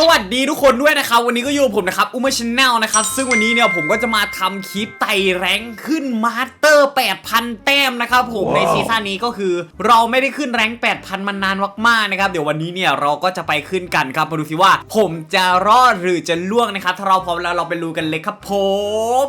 สวัสดีทุกคนด้วยนะครับ วันนี้ก็อยู่กับผมนะครับอุมาชแนลนะครับ ซึ่งวันนี้เนี่ยผมก็จะมาทำคลิปไต่แรงค์ขึ้นมาสเตอร์ 8,000 แต้มนะครับผมในซีซั่นนี้ก็คือ เราไม่ได้ขึ้นแรงค์8,000 มานานมากๆนะครับ เดี๋ยววันนี้เนี่ยเราก็จะไปขึ้นกันครับมาดูสิว่า ผมจะรอดหรือจะล่วงนะครับถ้าเราพร้อมแล้วเราไปดูกันเลยครับผม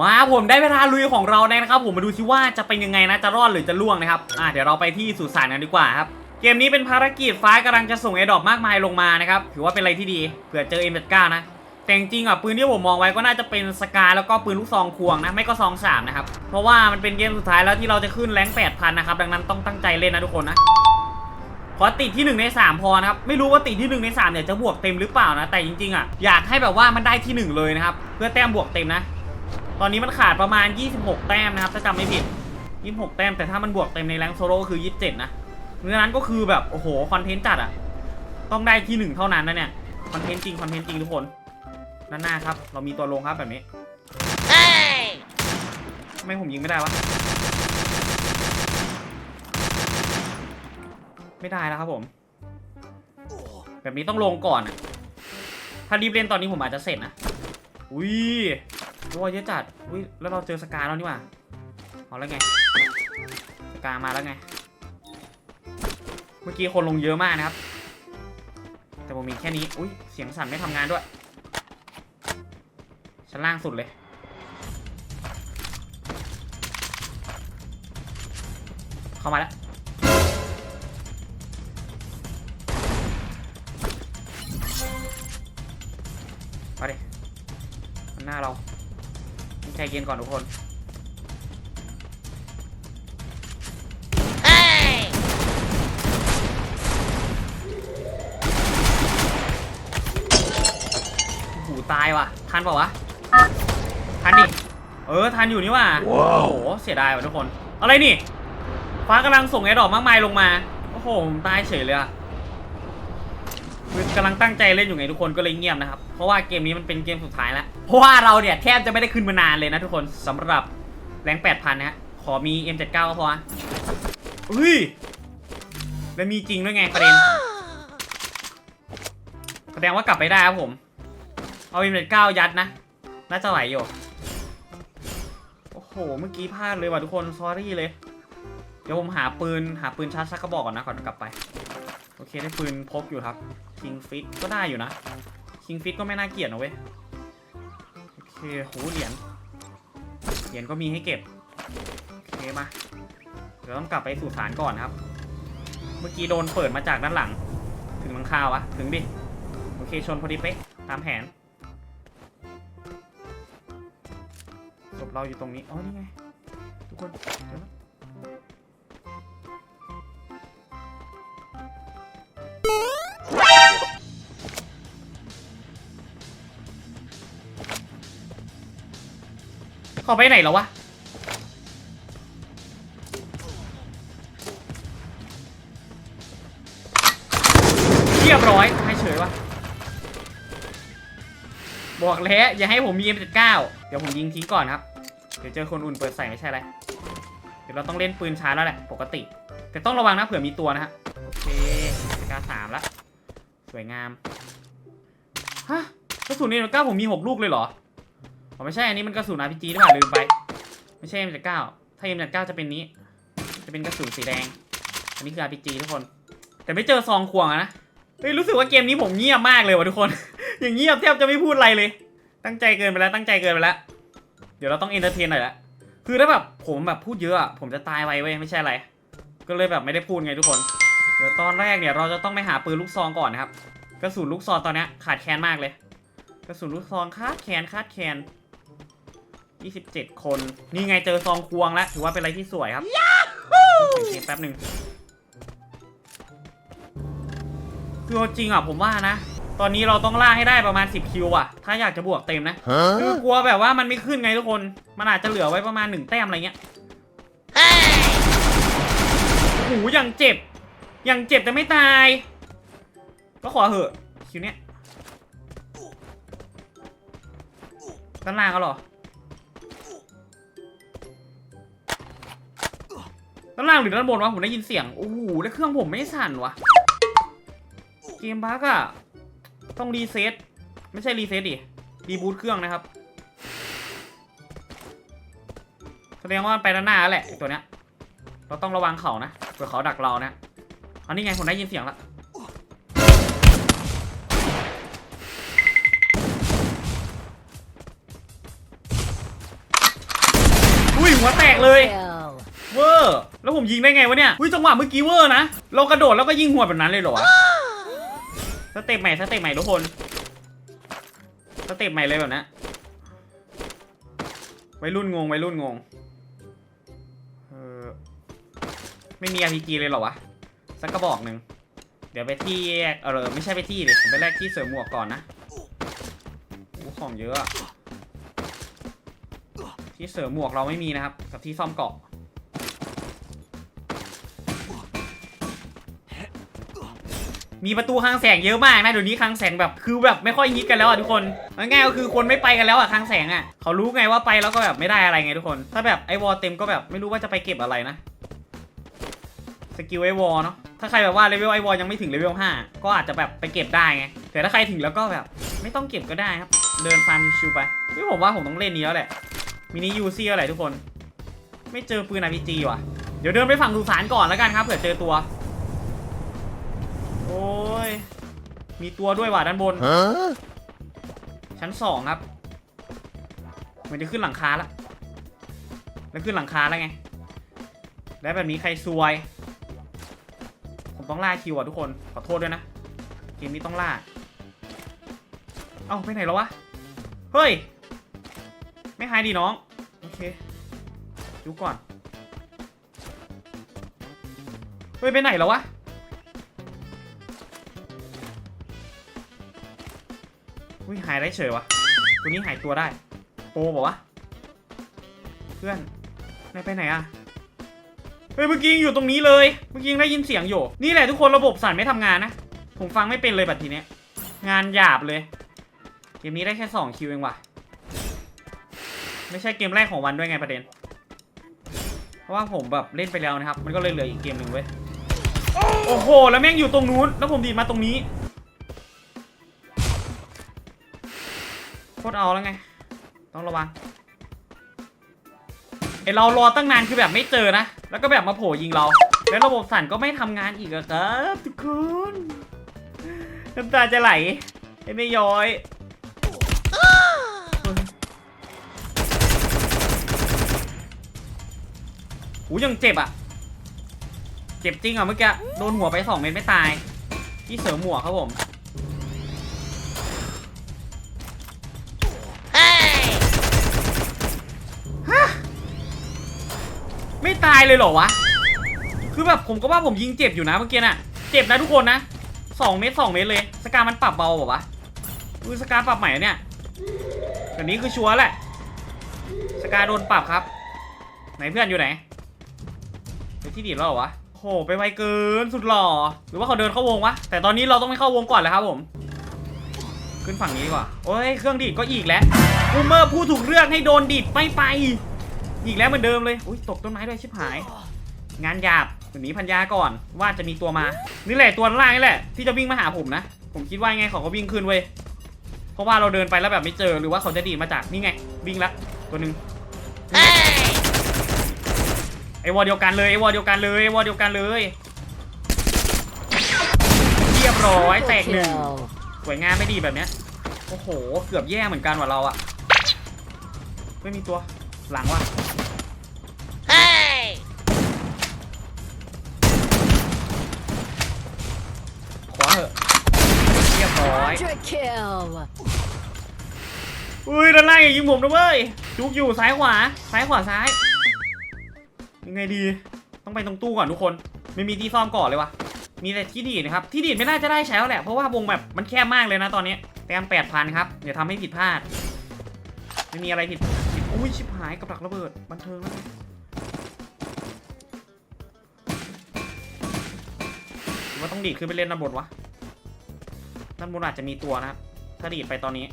มาผมได้เวลาลุยของเราแล้วนะครับ ผมมาดูซิว่าจะเป็นยังไงนะจะรอดหรือจะล่วงนะครับอะเดี๋ยวเราไปที่สุสานกันดีกว่าครับ เกมนี้เป็นภารกิจฟ้ากำลังจะส่งไอดอกมากมายลงมานะครับ ถือว่าเป็นอะไรที่ดีเผื่อเจอ M79 นะ แต่จริงอะปืนที่ผมมองไว้ก็น่าจะเป็นสกาแล้วก็ปืนลูกซองควงนะ ไม่ก็ซองสามนะครับ เพราะว่ามันเป็นเกมสุดท้ายแล้วที่เราจะขึ้นแรงค์8,000นะครับ ดังนั้นต้องตั้งใจเล่นนะทุกคนนะ ขอติดที่ 1 ใน 3 พอนะครับ ไม่รู้ว่าติดที่ 1 ใน3เนี่ยจะบวกเต็มหรือเปล่านะ แต่จริงๆอะอยากให้แบบว่ามันได้ที่ 1 เลยนะครับ เพื่อแต้มบวกเต็มนะ ตอนนี้มันขาดประมาณ 26 แต้มนะครับถ้าจำไม่ผิด 26 แต้มแต่ถ้ามันบวกเต็มในแรงโซโล่ก็คือ 27 นะ เพราะฉะนั้นก็คือแบบโอ้โหคอนเทนต์จัดอะต้องได้ที่1เท่านั้นนะเนี่ยคอนเทนต์จริงคอนเทนต์จริงทุกคนด้านหน้าครับ เรามีตัวลงครับแบบนี้ทำไมผมยิงไม่ได้วะไม่ได้แล้วครับผม แบบนี้ต้องลงก่อนอะถ้ารีบเล่นตอนนี้ผมอาจจะเสร็จนะอุ้ยรัวเยอะจัดอุ้ยแล้วเราเจอสกาแล้วนี่หว่าเอาแล้วไงสกามาแล้วไง เมื่อกี้คนลงเยอะมากนะครับ แต่ผมมีแค่นี้ อุ้ยเสียงสั่นไม่ทำงานด้วย ชั้นล่างสุดเลย เข้ามาแล้ว มาดิมันหน้าเรา ใจเย็นก่อนทุกคน ตายว่ะ ทันเปล่าวะ ทันดิ เออ ทันอยู่นี่ว่ะ โอ้โห เสียดายว่ะทุกคน อะไรนี่ ฟ้ากำลังส่งไอ้ดอกมากมายลงมา โอ้โหผมตายเฉยเลยอะคือกำลังตั้งใจเล่นอยู่ไงทุกคนก็เลยเงียบนะครับ เพราะว่าเกมนี้มันเป็นเกมสุดท้ายแล้ว เพราะว่าเราเนี่ยแทบจะไม่ได้ขึ้นมานานเลยนะทุกคนสำหรับแรง8,000นะฮะ ขอมี M79 ก็พอเฮ้ย แล้วมีจริงด้วยไงประเด็นแสดงว่ากลับไปได้ครับผม เอา M79 ยัดนะ น่าจะไหวอยู่ โอ้โห เมื่อกี้พลาดเลยว่ะทุกคน ซอรี่เลย เดี๋ยวผมหาปืน หาปืนชาร์จสักกระบอกก่อนนะ ก่อนกลับไป โอเค ได้ปืนพกอยู่ครับ คิงฟิตก็ได้อยู่นะ คิงฟิตก็ไม่น่าเกลียดนะเว้ย โอเค โห เหรียญ เหรียญก็มีให้เก็บ โอเค มา เดี๋ยวต้องกลับไปสู่ศาลก่อนครับ เมื่อกี้โดนเปิดมาจากด้านหลัง ถึงหลังคาวะ ถึงดิ โอเค ชนพอดีเป๊ะ ตามแผน เราอยู่ตรงนี้อ๋อนี่ไง ทุกคนเดี๋ยวนะเขาไปไหนแล้ววะ เรียบร้อยให้เฉยวะ บอกแล้ว อย่าให้ผมมี M79 เดี๋ยวผมยิงทิ้งก่อนครับ เดี๋ยวเจอคนอุ่นเปิดใส่ไม่ใช่อะไร เดี๋ยวเราต้องเล่นปืนช้าแล้วแหละ ปกติ แต่ต้องระวังนะเผื่อมีตัวนะฮะ โอเคกาสามละสวยงาม ฮะกระสุนเอ็มเก้าผมมีหกลูกเลยเหรออ๋อไม่ใช่อันนี้มันกระสุน RPG หรือเปล่าลืมไป ไม่ใช่ M79 ถ้า M79 จะเป็นนี้ จะเป็นกระสุนสีแดง อันนี้คือ RPG ทุกคน แต่ไม่เจอซองควงนะเฮ้ยรู้สึกว่าเกมนี้ผมเงียบมากเลยว่ะทุกคน อย่างเงียบแทบจะไม่พูดอะไรเลย ตั้งใจเกินไปแล้วตั้งใจเกินไปแล้ว ดี๋ยวเราต้องเอนเตอร์เทนหน่อยละคือถ้าแบบผมแบบพูดเยอะอะผมจะตายไวเว้ยไม่ใช่อะไร ก็เลยแบบไม่ได้พูดไงทุกคน เดี๋ยวตอนแรกเนี่ยเราจะต้องไปหาปืนลูกซองก่อนนะครับกระสุนลูกซองตอนนี้ขาดแคลนมากเลย กระสุนลูกซองคาดแคลนคาดแคลน27 คน นี่ไงเจอซองควงแล้วถือว่าเป็นอะไรที่สวยครับแป๊บหนึ่งคือจริงอะผมว่านะ ตอนนี้เราต้องล่าให้ได้ประมาณ 10 คิวอะถ้าอยากจะบวกเต็มนะคือกลัวแบบว่ามันไม่ขึ้นไงทุกคน มันอาจจะเหลือไว้ประมาณ 1 แต้มอะไรเงี้ยโอ้โหอย่างเจ็บอย่างเจ็บแต่ไม่ตาย ก็ขอเหอะคิวเนี้ยด้านล่างก็หรอด้านล่างหรือด้านบนวะผมได้ยินเสียง โอ้โหแล้วเครื่องผมไม่สั่นวะเกมบั๊กอะ ต้องรีเซ็ตไม่ใช่รีเซ็ตดิรีบูตเครื่องนะครับแสดงว่ามันไปด้านหน้าแล้วแหละตัวเนี้ย เราต้องระวังเขานะเผื่อเขาดักเรานะอันนี้ไงผมได้ยินเสียงละอุ้ยหัวแตกเลยเวอร์แล้วผมยิงได้ไงวะเนี่ยอุ้ยจังหวะเมื่อกี้เวอร์นะเรากระโดดแล้วก็ยิงหัวแบบนั้นเลยเหรอวะ สเต็ปใหม่สเต็ปใหม่ทุกคนสเต็ปใหม่เลยแบบนั้นวัยรุ่นงงวัยรุ่นงงเออไม่มี RPG เลยเหรอวะสักกระบอกหนึ่งเดี๋ยวไปที่แยกเออไม่ใช่ไปที่ดิผมไปแลกที่เสริมหมวกก่อนนะโอ้ของเยอะที่เสริมหมวกเราไม่มีนะครับ กับที่ซ่อมเกาะ มีประตูคลังแสงเยอะมากนะเดี๋ยวนี้คลังแสงแบบคือแบบไม่ค่อยฮิตกันแล้วอะทุกคนง่ายก็คือคนไม่ไปกันแล้วอะคลังแสงอะเขารู้ไงว่าไปแล้วก็แบบไม่ได้อะไรไงทุกคน ถ้าแบบไอวอลเต็มก็แบบไม่รู้ว่าจะไปเก็บอะไรนะสกิลไอวอลเนาะถ้าใครแบบว่าเลเวลไอวอลยังไม่ถึงเลเวล5ก็อาจจะแบบไปเก็บได้ไงแต่ถ้าใครถึงแล้วก็แบบไม่ต้องเก็บก็ได้ครับเดินฟาร์มชิวๆไปเฮ้ยผมว่าผมต้องเล่นนี้แล้วแหละมินิยูซี่อะไรทุกคน ไม่เจอปืน RPG ว่ะเดี๋ยวเดินไปฝั่งสุสานก่อนแล้วกันครับเผื่อเจอตัว ยมีตัวด้วยว่ะด้านบน Huh? ชั้นสองครับมันจะขึ้นหลังคาแล้วแล้วขึ้นหลังคาแล้วไง แล้วแบบนี้ใครซวย ผมต้องล่าคิวอะทุกคน ขอโทษด้วยนะ เกมนี้ต้องล่า เอ้าไปไหนแล้ววะ เฮ้ย ไม่หายดีน้อง โอเคยุกก่อน เฮ้ยไปไหนแล้ววะ อุ้ยหายได้เฉยวะตัวนี้หายตัวได้โปบอกวะเพื่อนนายไปไหนอะเฮ้ยเมื่อกี้อยู่ตรงนี้เลย เมื่อกี้ได้ยินเสียงอยู่นี่แหละทุกคนระบบสั่นไม่ทำงานนะ ผมฟังไม่เป็นเลยบัดทีเนี้ยงานหยาบเลย เกมนี้ได้แค่2คิวเองว่ะ ไม่ใช่เกมแรกของวันด้วยไงประเด็น เพราะว่าผมแบบเล่นไปแล้วนะครับ มันก็เลยเหลืออีกเกมหนึ่งเว้ย โอ้โห แล้วแม่งอยู่ตรงนู้น แล้วผมดีดมาตรงนี้ คตรเอาแล้วไง ต้องระวังไอเรารอตั้งนานคือแบบไม่เจอนะ แล้วก็แบบมาโผล่ยิงเรา แล้วระบบสั่นก็ไม่ทำงานอีกอครับทุกคนน้ำตาจะไหลไอ้ไม่ย้อยหูยังเจ็บอะ เจ็บจริงอะเมื่อกี้ โดนหัวไปสองเม็ดไม่ตาย ที่เสริมหมวกครับผม ไม่ตายเลยเหรอวะ คือแบบผมก็ว่าผมยิงเจ็บอยู่นะเมื่อกี้น่ะ เจ็บนะทุกคนนะสองเมตรสองเมตรเลย สกามันปรับเบาเปล่าวะคือสกาปรับใหม่เนี่ยแบบนี้คือชัวร์แหละ สกาโดนปรับครับ ไหนเพื่อนอยู่ไหนไปที่ดีดแล้วเหรอวะโหไปไวเกินสุดหล่อ หรือว่าเขาเดินเข้าวงวะ แต่ตอนนี้เราต้องไม่เข้าวงก่อนเลยครับผม ขึ้นฝั่งนี้ดีกว่า โอ้ยเครื่องดีดก็อีกแล้วอูเมอร์ผู้ถูกเลือกให้โดนดีดไม่ไป อีกแล้วเหมือนเดิมเลย อุ้ยตกต้นไม้ด้วยชิบหาย งานหยาบหนีพันยาก่อนว่าจะมีตัวมา นี่แหละตัวล่างนี่แหละ ที่จะวิ่งมาหาผมนะ ผมคิดว่าไงเขาก็วิ่งขึ้นเว้ย เพราะว่าเราเดินไปแล้วแบบไม่เจอหรือว่าเขาจะดีมาจากนี่ไง วิ่งละตัวหนึ่งไอวอเดียวกันเลยไอวอเดียวกันเลยไอวอเดียวกันเลยเรียบร้อยแตกหนึ่งสวยงามไม่ดีแบบเนี้ยโอ้โห เกือบแย่เหมือนกันว่ะเราอะไม่มีตัวหลังว่ะ รียบร้อย Quadra kill. อุ้ยด้านล่างอย่ายิงผมนะเว้ยจุกอยู่ซ้ายขวา ซ้ายขวาซ้าย ยังไงดี ต้องไปตรงตู้ก่อนทุกคน ไม่มีที่ซ่อมก่อนเลยวะมีแต่ที่ดีดนะครับ ที่ดีดไม่น่าจะได้ใช้แล้วแหละ เพราะว่าวงแบบมันแคบมากเลยนะตอนนี้ แต้มแปดพันครับอย่าทำให้ผิดพลาด ไม่มีอะไรผิดผิดอุ้ยชิบหายกับดักระเบิด บันเทิงแล้วไงหรือว่าต้องดีดขึ้นไปเล่นด้านบนวะ ด้านบนอาจจะมีตัวนะครับ ถ้าดีดไปตอนนี้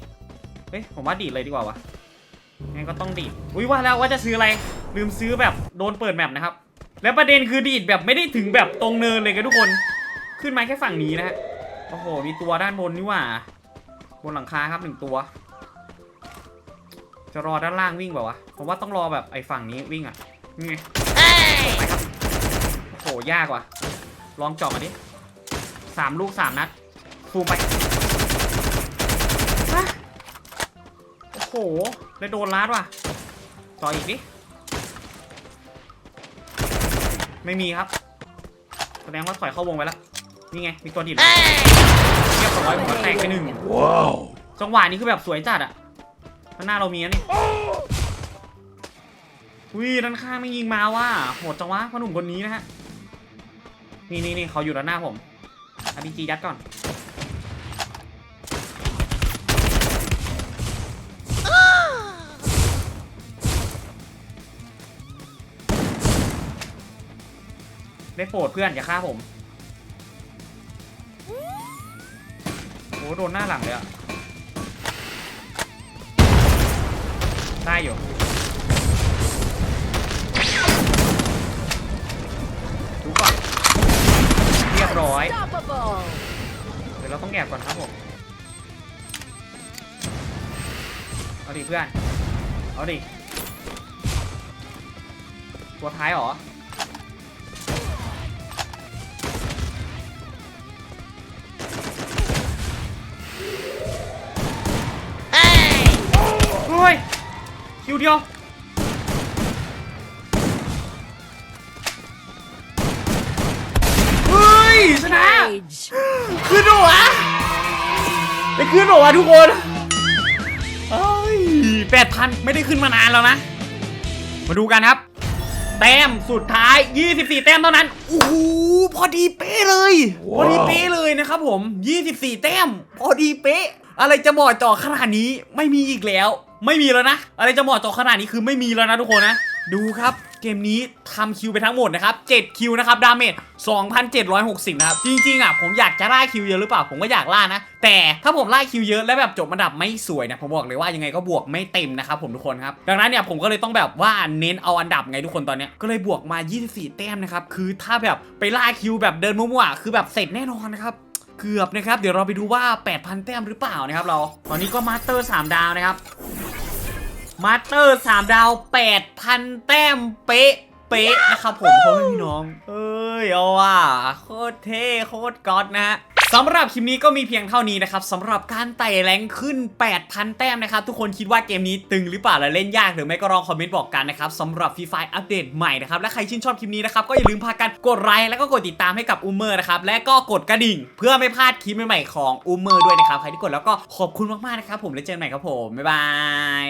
เฮ้ย ผมว่าดีดเลยดีกว่าวะงั้นก็ต้องดีด อุ้ยว่าแล้วว่าจะซื้ออะไร ลืมซื้อแบบโดนเปิดแมปนะครับ แล้วประเด็นคือดีดแบบไม่ได้ถึงแบบตรงเนินเลยกันทุกคน ขึ้นมาแค่ฝั่งนี้นะฮะ โอ้โห มีตัวด้านบนนี่ว่า บนหลังคาครับหนึ่งตัว จะรอด้านล่างวิ่งเปล่าวะ ผมว่าต้องรอแบบไอ้ฝั่งนี้วิ่งอะ นี่ไงไปครับ โอ้โห ยากว่ะ ลองเจาะมาดิสามลูกสามนัด ซูมไปฮะโอ้โหได้โดนลัดว่ะ ต่ออีกดิ ไม่มีครับ แสดงว่าถอยเข้าวงไปแล้ว นี่ไง มีตัวดิดแล้วเรียบร้อยผมก็แตกไปหนึ่ง Wow. จังหวะนี้คือแบบสวยจัดอะข้างหน้าเรามีนะนี่วิด้านข้างไม่ยิงมาว่าโหดจังวะพ่อหนุ่มคนนี้นะฮะ นี่นี่นี่เขาอยู่ด้านหน้าผมอาบีจียัดก่อน ได้โปรดเพื่อนอย่าฆ่าผมโอ้โดนหน้าหลังเลยอะได้อยู่ดูก่อนเรียบร้อยเดี๋ยวเราต้องแอบก่อนครับผมเอาดิเพื่อน เอาดิตัวท้ายเหรอ เฮ้ยคิวเดียวเฮ้ยชนะ Rage! ขึ้นหรอวะได้ขึ้นหรอวะทุกคนเอ้ยแปดพันไม่ได้ขึ้นมานานแล้วนะ มาดูกันครับ แต้มสุดท้าย 24 แต้มเท่านั้นโอ้โหพอดีเป๊ะเลย พอดีเป๊ะเลยนะครับผม 24 แต้ม พอดีเป๊ะ อะไรจะบอดจอขนาดนี้ไม่มีอีกแล้ว ไม่มีแล้วนะ อะไรจะบอดจอขนาดนี้คือไม่มีแล้วนะทุกคนนะ ดูครับเกมนี้ทำคิวไปทั้งหมดนะครับ 7 คิวนะครับ ดาเมจ 2,760 นะครับ จริงๆอะผมอยากจะล่าคิวเยอะหรือเปล่า ผมก็อยากล่านะ แต่ถ้าผมล่าคิวเยอะแล้วแบบจบอันดับไม่สวยนะ ผมบอกเลยว่ายังไงก็บวกไม่เต็มนะครับผมทุกคนครับ ดังนั้นเนี่ยผมก็เลยต้องแบบว่าเน้นเอาอันดับไงทุกคนตอนเนี้ย ก็เลยบวกมา 24 แต้มนะครับ คือถ้าแบบไปล่าคิวแบบเดินมั่วๆ คือแบบเสร็จแน่นอนนะครับ เกือบนะครับ เดี๋ยวเราไปดูว่า 8,000 แต้มหรือเปล่านะครับเรา ตอนนี้ก็มาสเตอร์ 3 ดาวนะครับ มาสเตอร์ 3 ดาว 8,000 แต้มเป๊ะ เป๊ะนะครับผมพ่อแม่พี่น้อง เอ้ยเอาว่ะโคตรเท่โคตรก๊อตนะฮะสำหรับคลิปนี้ก็มีเพียงเท่านี้นะครับสำหรับการไต่แรงขึ้น 8,000 แต้มนะครับ ทุกคนคิดว่าเกมนี้ตึงหรือเปล่าและเล่นยากหรือไม่ก็ลองคอมเมนต์บอกกันนะครับสำหรับฟรีไฟอัปเดตใหม่นะครับ และใครชื่นชอบคลิปนี้นะครับ ก็อย่าลืมพากันกดไลค์แล้วก็กดติดตามให้กับอูเมอร์นะครับ และก็กดกระดิ่ง เพื่อไม่พลาดคลิปใหม่ๆของอูเมอร์ด้วยนะครับใครที่กดแล้วก็ขอบคุณมากๆนะครับผมแล้วเจอกันใหม่ครับผมบ๊ายบาย